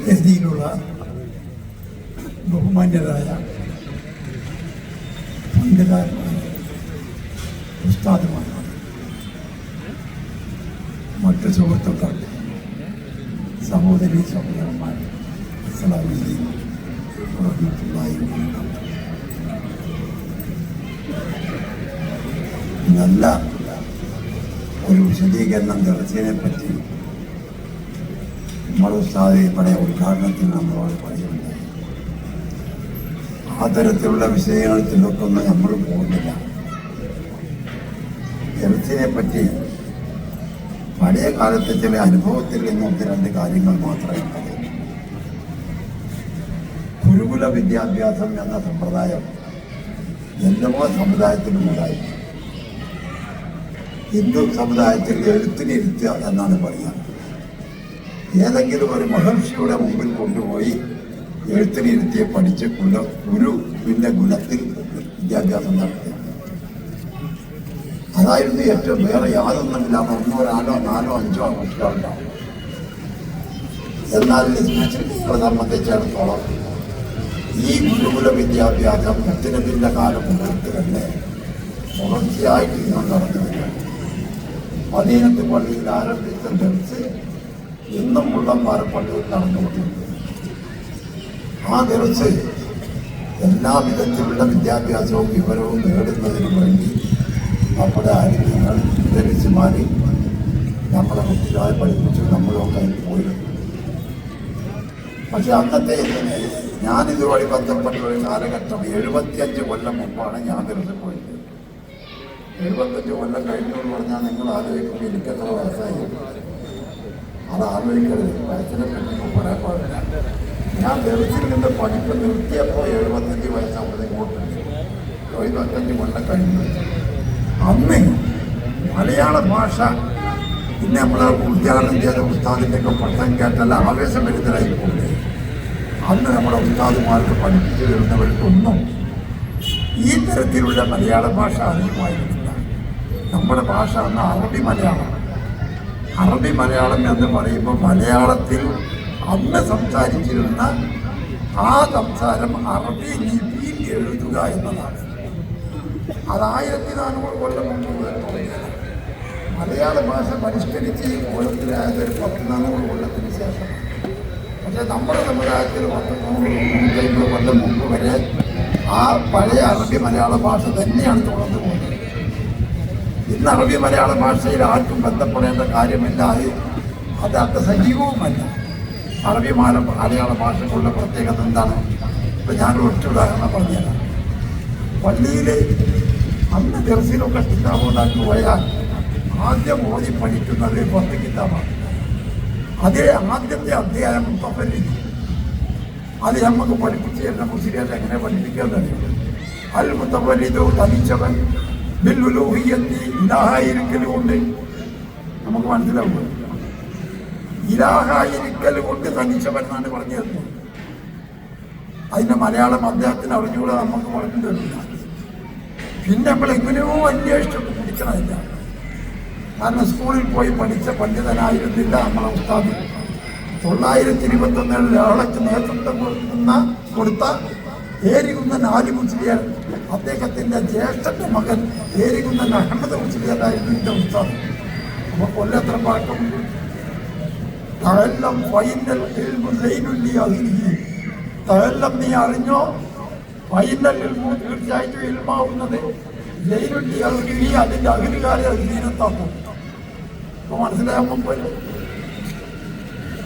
വേദിയിലുള്ള ബഹുമാന്യരായ പണ്ഡിതന്മാർ ഉസ്താദുമാർ മറ്റു സുഹൃത്തുക്കൾ സഹോദരി സഹോദരന്മാർ അസ്സലാമലൈക്കും നല്ല ഒരു വിശദീകരണം ദർശനെ പറ്റി ഇവിടെ ഉദ്ഘാടനത്തിൽ നമ്മളോട് പറയുന്നുണ്ടായി ആ തരത്തിലുള്ള വിഷയങ്ങളിലൊക്കെ ഒന്നും നമ്മൾ പോകുന്നില്ല. എഴുത്തിനെ പറ്റി പഴയ കാലത്തെ ചില അനുഭവത്തിൽ നിന്ന് ഒന്ന് രണ്ട് കാര്യങ്ങൾ മാത്രമേ പറയുന്നു ഗുരുകുല വിദ്യാഭ്യാസം എന്ന സമ്പ്രദായം എല്ലാ സമുദായത്തിലും ഉണ്ടായി. ഹിന്ദു സമുദായത്തിൽ എഴുത്തിനിരുത്തുക എന്നാണ് പറയുക. ഏതെങ്കിലും ഒരു മഹർഷിയുടെ മുമ്പിൽ കൊണ്ടുപോയി എഴുത്തിനിരുത്തിയെ പഠിച്ച് കുല ഗുരുവിന്റെ ഗുണത്തിൽ വിദ്യാഭ്യാസം നടത്തി. അതായിരുന്നു ഏറ്റവും വേറെ യാതൊന്നുമില്ലാതെ ഒന്നോ നാലോ നാലോ അഞ്ചോ ആഘോഷിക്കാറുണ്ടാവും എന്നാൽ ഇതിനെ സംബന്ധിച്ചിടത്തോളം ഈ ഗുരുകുല വിദ്യാഭ്യാസം മുത്തിനബിന്റെ കാലം മുതൽക്ക് തന്നെ തുടർച്ചയായിട്ട് ഇന്നും നടന്നു പതിനെട്ട് പള്ളിയിൽ ആരംഭിച്ച ഇന്നും മുള്ളന്മാരെ പള്ളിയിൽ നടന്നുകൊണ്ടിരിക്കുന്നത് ആ നിറച്ച് എല്ലാ വിധത്തിലുള്ള വിദ്യാഭ്യാസവും വിവരവും നേടുന്നതിന് വേണ്ടി നമ്മുടെ ആരോഗ്യങ്ങൾ ധരിച്ച് മാറി നമ്മളെ കുട്ടികളെ പഠിപ്പിച്ചു നമ്മളൊക്കെ അതിൽ പോയിരുന്നു പക്ഷെ അന്നത്തെ ഞാൻ ഞാനിതുവഴി ബന്ധപ്പെട്ട ഒരു കാലഘട്ടം എഴുപത്തിയഞ്ച് കൊല്ലം മുമ്പാണ് ഞാൻ ദർശ പോയത്. എഴുപത്തഞ്ച് കൊല്ലം കഴിഞ്ഞു എന്ന് പറഞ്ഞാൽ നിങ്ങൾ ആലോചിക്കുമ്പോൾ എനിക്കത്ര വയസ്സായി അത് ആലോചിക്കരുത്. വയസ്സിനെ പറ്റി പറയാൻ പാടില്ല. ഞാൻ ദേവസ്വം നിന്ന് പഠിപ്പ് നിർത്തിയപ്പോൾ എഴുപത്തഞ്ച് വയസ്സാകുമ്പോൾ ഇങ്ങോട്ട് എഴുപത്തഞ്ച് കൊല്ലം കഴിഞ്ഞു. അന്ന് മലയാള ഭാഷ ഇന്ന് നമ്മൾ ഉദ്ഘാടനം ചെയ്ത ഉസ്താദിന്റെ ഒക്കെ പഠനം കേട്ടല്ല ആവേശം വരുന്നതായി പോകുന്നത് അന്ന് നമ്മുടെ ഉസ്താദുമാർക്ക് പഠിപ്പിച്ചു തരുന്നവർക്കൊന്നും ഈ തരത്തിലുള്ള മലയാള ഭാഷ അറിയുമായിരുന്നില്ല. നമ്മുടെ ഭാഷ അന്ന് അറബി മലയാളമാണ് അറബി മലയാളം എന്ന് പറയുമ്പോൾ മലയാളത്തിൽ അന്ന് സംസാരിച്ചിരുന്ന ആ സംസാരം അറബി ലിപിയിൽ എഴുതുക എന്നതാണ്. അത് ആയിരത്തി നാനൂറ് കൊല്ലം മുമ്പ് മലയാള ഭാഷ പരിഷ്കരിച്ച് ഈ കോലത്തിലായത് ഒരു പത്ത് നാനൂറ് കൊല്ലത്തിന് ശേഷം. പക്ഷേ നമ്മുടെ സമുദായത്തിൽ പത്ത് നൂറ് നൂറ്റമ്പത് കൊല്ലം മുമ്പ് വരെ ആ പഴയ അറബി മലയാള ഭാഷ തന്നെയാണ് തുടർന്നു പോകുന്നത്. ഇന്ന് അറബി മലയാള ഭാഷയിൽ ആർക്കും ബന്ധപ്പെടേണ്ട കാര്യമില്ല അത് അത് അത്ര സജീവവുമല്ല. അറബി മാല മലയാള ഭാഷക്കുള്ള പ്രത്യേകത എന്താണ്? ഇപ്പം ഞാൻ ഒറ്റ ഉദാഹരണം പറഞ്ഞുതരാം. പള്ളിയിൽ അന്ന് ദർശനമൊക്കെ കിതാബ് ഉണ്ടാക്കി പോയാൽ ആദ്യം ഓടി പഠിക്കുന്നത് പത്ത് കിതാബാണ്. അതേ ആദ്യത്തെ അധ്യായം മുത്തപ്പല്ലി അത് നമുക്ക് പഠിപ്പിച്ച് തരുന്ന മുസ്ലിം എങ്ങനെ പഠിപ്പിക്കാൻ കഴിയും? അൽ മുത്തപ്പല്ലിതോ തനിച്ചവൻ ബില്ലുലോഹിയത്തി ഇലാഹായിരിക്കൽ കൊണ്ട് നമുക്ക് മനസ്സിലാവും. ഇലാഹായിരിക്കൽ കൊണ്ട് തനിച്ചവൻ എന്നാണ് പറഞ്ഞു തരുന്നത് അതിന്റെ മലയാളം അദ്ദേഹത്തിന് അറിഞ്ഞുകൂടെ നമുക്ക് പറഞ്ഞു തരില്ല. പിന്നെ നമ്മൾ എങ്ങനെയോ അന്വേഷിച്ചൊക്കെ പിടിക്കണമില്ല കാരണം സ്കൂളിൽ പോയി പഠിച്ച പണ്ഡിതനായിരുന്നില്ല നമ്മളെ ഉസ്താദ്. തൊള്ളായിരത്തി ഇരുപത്തൊന്നിൽ ഒരാളൊക്കെ നേതൃത്വം കൊടുക്കുന്ന കൊടുത്ത ഏരികുന്ന ആലി മുസ്ലിയാർ അദ്ദേഹത്തിന്റെ ജ്യേഷ്ഠന്റെ മകൻ ഏരികുന്നൻ അഹമ്മദ് മുസ്ലിയാരായിരുന്നു എന്റെ ഉസ്താദ് അപ്പൊ കൊല്ലത്ര പാട്ടും തഴല്ലം ഫൈനൽ സൈനുല്ലി അഹിലിഹി. തഴല്ലം നീ അറിഞ്ഞോ? ഫൈനൽ ഇൽമു തീർച്ചയായിട്ടും ഇൽമാവുന്നത് ജയിലുള്ളി അഹിലിഹി അതിന്റെ അഹിലുകാരെ അത് ദീനത്താക്കും അപ്പൊ മനസ്സിലായാൽ മുമ്പ്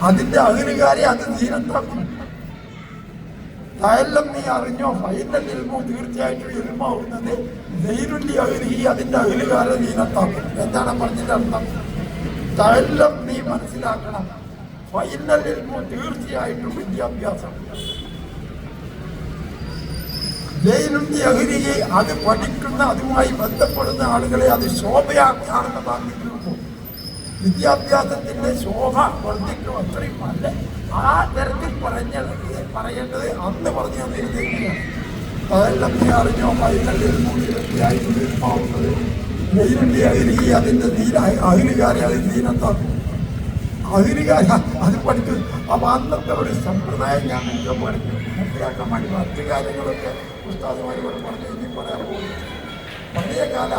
അതിന്റെ അഹിലുകാരെ അത് ദീനത്താക്കും തഴല്ലം നീ അറിഞ്ഞോ? ഫൈനൽ ഇൽമോ തീർച്ചയായിട്ടും ഇൽമാവുന്നത് ജയിലുള്ളി അഹിലിഹി അതിന്റെ അഹിലുകാരെ ദീനത്താക്കും എന്താണ് പറഞ്ഞിന്റെ അർത്ഥം? തഴല്ലം നീ മനസ്സിലാക്കണം. ഫൈനൽ ഇൽമോ തീർച്ചയായിട്ടും വിദ്യാഭ്യാസം. ജയിലുണ്ടി അഹിരിയെ അത് പഠിക്കുന്ന അതുമായി ബന്ധപ്പെടുന്ന ആളുകളെ അത് ശോഭയാക്കാണെന്ന് ഇതിലുള്ളൂ. വിദ്യാഭ്യാസത്തിന്റെ ശോഭ വർദ്ധിക്കും അത്രയും അല്ല. ആ തരത്തിൽ പറഞ്ഞത് പറയേണ്ടത് അന്ന് പറഞ്ഞു തന്നിരുന്നില്ല അതെല്ലാം നീ അറിഞ്ഞോ തീർച്ചയായിട്ടും തീർപ്പാവുന്നത് ജയിലുണ്ടി അഹിരി അതിന്റെ ദീന അഹിലുകാരെ അത് ദീനത്താക്കും. അതിനുകാരി അത് പഠിച്ചു. അപ്പൊ അന്നത്തെ ഒരു സമ്പ്രദായം ഞാൻ എന്തോ പഠിച്ചു. മനസ്സിലാക്കാൻ വേണ്ടി മറ്റു കാര്യങ്ങളൊക്കെ ഉസ്താദുമാരോട് പറഞ്ഞു ഇനി പറയാൻ പോകുന്നു. പഴയ കാല